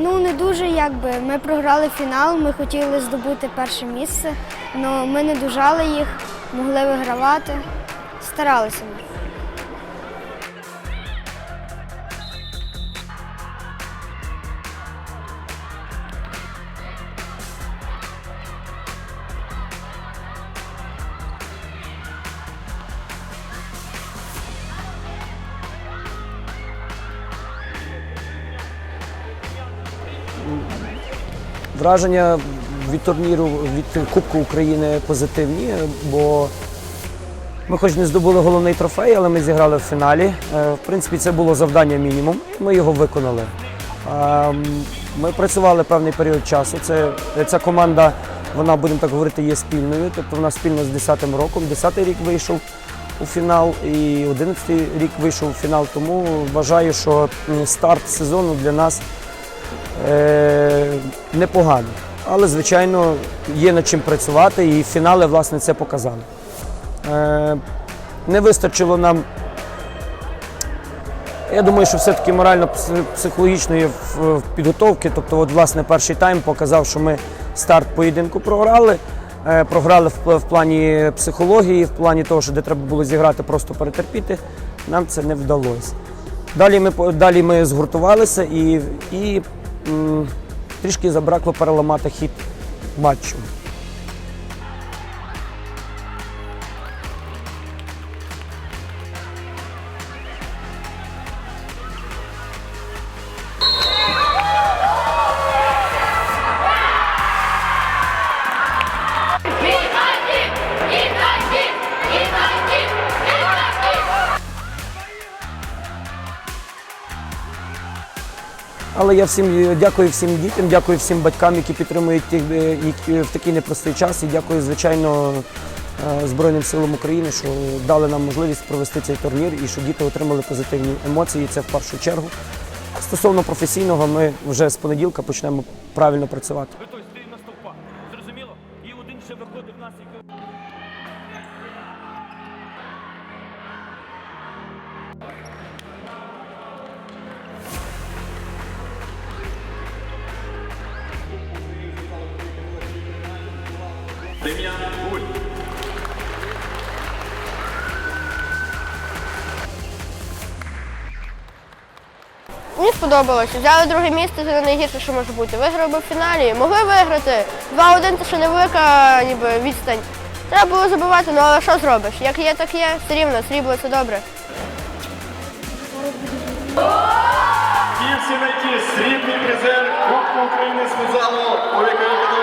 Ну, не дуже якби. Ми програли фінал, ми хотіли здобути перше місце, але ми не дожали їх, могли вигравати. Старалися ми. Враження від турніру від Кубку України позитивні, бо ми хоч не здобули головний трофей, але ми зіграли в фіналі. Е, В принципі, це було завдання мінімум. Ми його виконали. Ем, Ми працювали певний період часу. Це, ця команда, вона, будемо так говорити, є спільною. Тобто вона спільно з 10-м роком. 10-й рік вийшов у фінал і 11-й рік вийшов у фінал. Тому вважаю, що старт сезону для нас непогано. Але, звичайно, є над чим працювати, і фінали, власне, це показали. Е, не вистачило нам, я думаю, що все-таки морально-психологічної підготовки. Тобто, от, власне, перший тайм показав, що ми старт поєдинку програли. Е, Програли в, плані психології, в плані того, що де треба було зіграти, просто перетерпіти. Нам це не вдалося. Далі ми, далі ми згуртувалися і, і трішки забракло переламати хід матчу. Але я всім дякую всім дітям, дякую всім батькам, які підтримують тих, е, в такий непростий час. І дякую, звичайно, е, Збройним силам України, що дали нам можливість провести цей турнір і що діти отримали позитивні емоції. Це в першу чергу. Стосовно професійного, ми вже з понеділка почнемо правильно працювати. Мені сподобалось. Взяли друге місце, це не найгірше, що може бути. Виграли в фіналі. Могли виграти. 2-1 це ще невелика ніби, відстань. Треба було забивати, ну але що зробиш? Як є, так є. Все рівно, срібло це добре. І всі найти срібний призер Кубку України з футзалу у